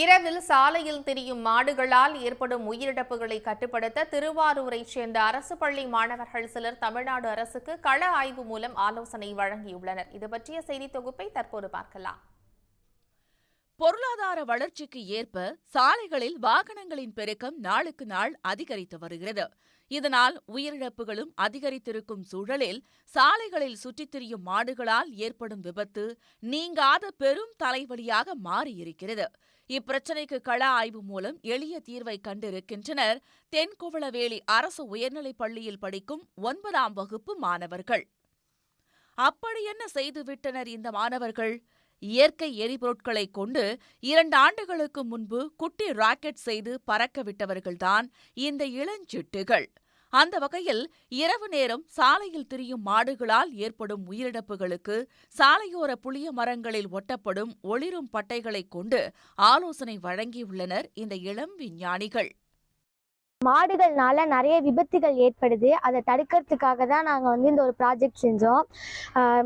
இரவில் சாலையில் திரியும் மாடுகளால் ஏற்படும் உயிரிழப்புகளை கட்டுப்படுத்த திருவாரூரைச் சேர்ந்த அரசு பள்ளி மாணவர்கள் சிலர் தமிழ்நாடு அரசுக்கு கள ஆய்வு மூலம் ஆலோசனை வழங்கியுள்ளனர். இது பற்றிய செய்தி தொகுப்பை தற்போது பார்க்கலாம். பொருளாதார வளர்ச்சிக்கு ஏற்ப சாலைகளில் வாகனங்களின் பெருக்கம் நாளுக்கு நாள் அதிகரித்து வருகிறது. இதனால் உயிரிழப்புகளும் அதிகரித்திருக்கும் சூழலில் சாலைகளில் சுற்றித் திரியும் மாடுகளால் ஏற்படும் விபத்து நீங்காத பெரும் தலைவலியாக மாறியிருக்கிறது. இப்பிரச்சினைக்கு கள ஆய்வு மூலம் எளிய தீர்வை கண்டிருக்கின்றனர் தென்குவளவேலி அரசு உயர்நிலைப் பள்ளியில் படிக்கும் ஒன்பதாம் வகுப்பு மாணவர்கள். அப்படி என்ன செய்துவிட்டனர் இந்த மாணவர்கள்? இயற்கை எரிபொருட்களைக் கொண்டு இரண்டு ஆண்டுகளுக்கு முன்பு குட்டி ராக்கெட் செய்து பறக்க விட்டவர்கள்தான் இந்த இளஞ்சிட்டுகள். அந்த வகையில் இரவு நேரம் சாலையில் திரியும் மாடுகளால் ஏற்படும் உயிரிழப்புகளுக்கு சாலையோர புளிய மரங்களில் ஒட்டப்படும் ஒளிரும் பட்டைகளைக் கொண்டு ஆலோசனை வழங்கியுள்ளனர் இந்த இளம் விஞ்ஞானிகள். மாடுகள்னால நிறைய விபத்துகள் ஏற்படுது. அதை தடுக்கிறதுக்காக தான் நாங்கள் வந்து இந்த ஒரு ப்ராஜெக்ட் செஞ்சோம்.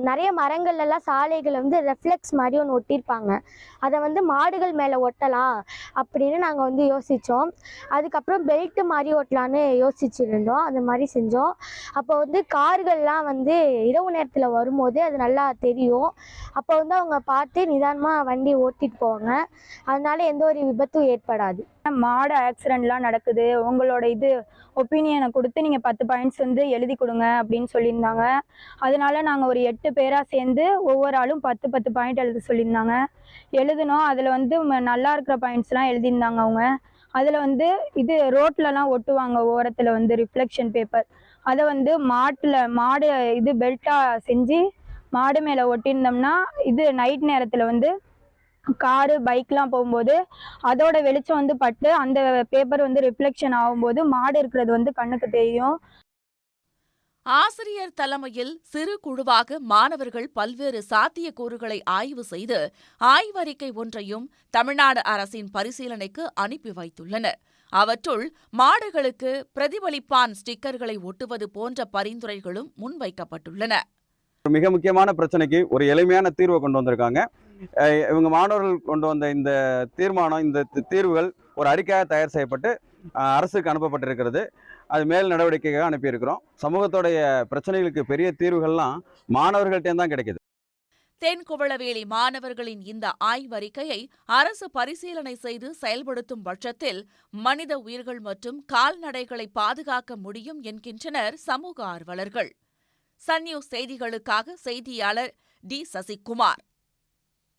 நிறைய மரங்கள்லாம் சாலைகளை வந்து ரெஃப்ளெக்ஸ் மாதிரி ஒன்று ஒட்டியிருப்பாங்க. அதை வந்து மாடுகள் மேலே ஒட்டலாம் அப்படின்னு நாங்கள் வந்து யோசித்தோம் அதுக்கப்புறம் பெல்ட்டு மாதிரி ஒட்டலான்னு யோசிச்சுருந்தோம். அந்த மாதிரி செஞ்சோம். அப்போ வந்து கார்கள்லாம் வந்து இரவு நேரத்தில் வரும்போது அது நல்லா தெரியும். அப்போ வந்து அவங்க பார்த்து நிதானமாக வண்டி ஓட்டிட்டு போவாங்க. அதனால எந்த ஒரு விபத்தும் ஏற்படாது. மாடு ஆக்சிடென்ட்லாம் நடக்குது. உங்களோட இது ஒப்பீனியனை கொடுத்து நீங்கள் பத்து பாயிண்ட்ஸ் வந்து எழுதி கொடுங்க அப்படின்னு சொல்லியிருந்தாங்க. அதனால நாங்கள் ஒரு எட்டு பேராக சேர்ந்து ஒவ்வொரு ஆளும் பத்து பத்து பாயிண்ட் எழுத சொல்லியிருந்தாங்க. எழுதினோம். அதில் வந்து ம- நல்லா இருக்கிற பாயிண்ட்ஸ்லாம் எழுதியிருந்தாங்க அவங்க. அதில் வந்து இது ரோட்லலாம் ஒட்டுவாங்க. ஓரத்தில் வந்து ரிஃப்ளெக்ஷன் பேப்பர் அதை வந்து மாட்டில் மாடு இது பெல்ட்டாக செஞ்சு மாடு மேலே ஒட்டியிருந்தோம்னா இது நைட் நேரத்தில் வந்து காரு பைக்லாம் போகும்போது அதோட வெளிச்சம் வந்து பட்டு அந்த பேப்பர் வந்து ரிஃப்ளெக்ஷன் ஆகும்போது மாடு இருக்கிறது வந்து கண்ணுக்கு தெரியும். ஆசிரியர் தலைமையில் சிறு குழுவாக மாணவர்கள் பல்வேறு சாத்தியக்கூறுகளை ஆய்வு செய்து ஆய்வறிக்கை ஒன்றையும் தமிழ்நாடு அரசின் பரிசீலனைக்கு அனுப்பி வைத்துள்ளனர். அவற்றுள் மாடுகளுக்கு பிரதிபலிப்பான் ஸ்டிக்கர்களை ஒட்டுவது போன்ற பரிந்துரைகளும் முன்வைக்கப்பட்டுள்ளன. மிக முக்கியமான பிரச்சனைக்கு ஒரு எளிமையான தீர்வை கொண்டு வந்திருக்காங்க. இவங்க மாணவர்கள் கொண்டு வந்த இந்த தீர்மானம் இந்த தீர்வுகள் ஒரு அறிக்கையாக தயார் செய்யப்பட்டு அரசுக்கு அனுப்பப்பட்டிருக்கிறது. அது மேல் நடவடிக்கைக்காக அனுப்பியிருக்கிறோம். சமூகத்துடைய பிரச்சனைகளுக்கு பெரிய தீர்வுகள்லாம் மாணவர்கள்ட்டே தான் கிடைக்குது. தென்குவளவேலி மாணவர்களின் இந்த ஆய்வறிக்கையை அரசு பரிசீலனை செய்து செயல்படுத்தும் பட்சத்தில் மனித உயிர்கள் மற்றும் கால்நடைகளை பாதுகாக்க முடியும் என்கின்றனர் சமூக ஆர்வலர்கள். சன் நியூஸ் செய்திகளுக்காக செய்தியாளர் டி. சசிகுமார்.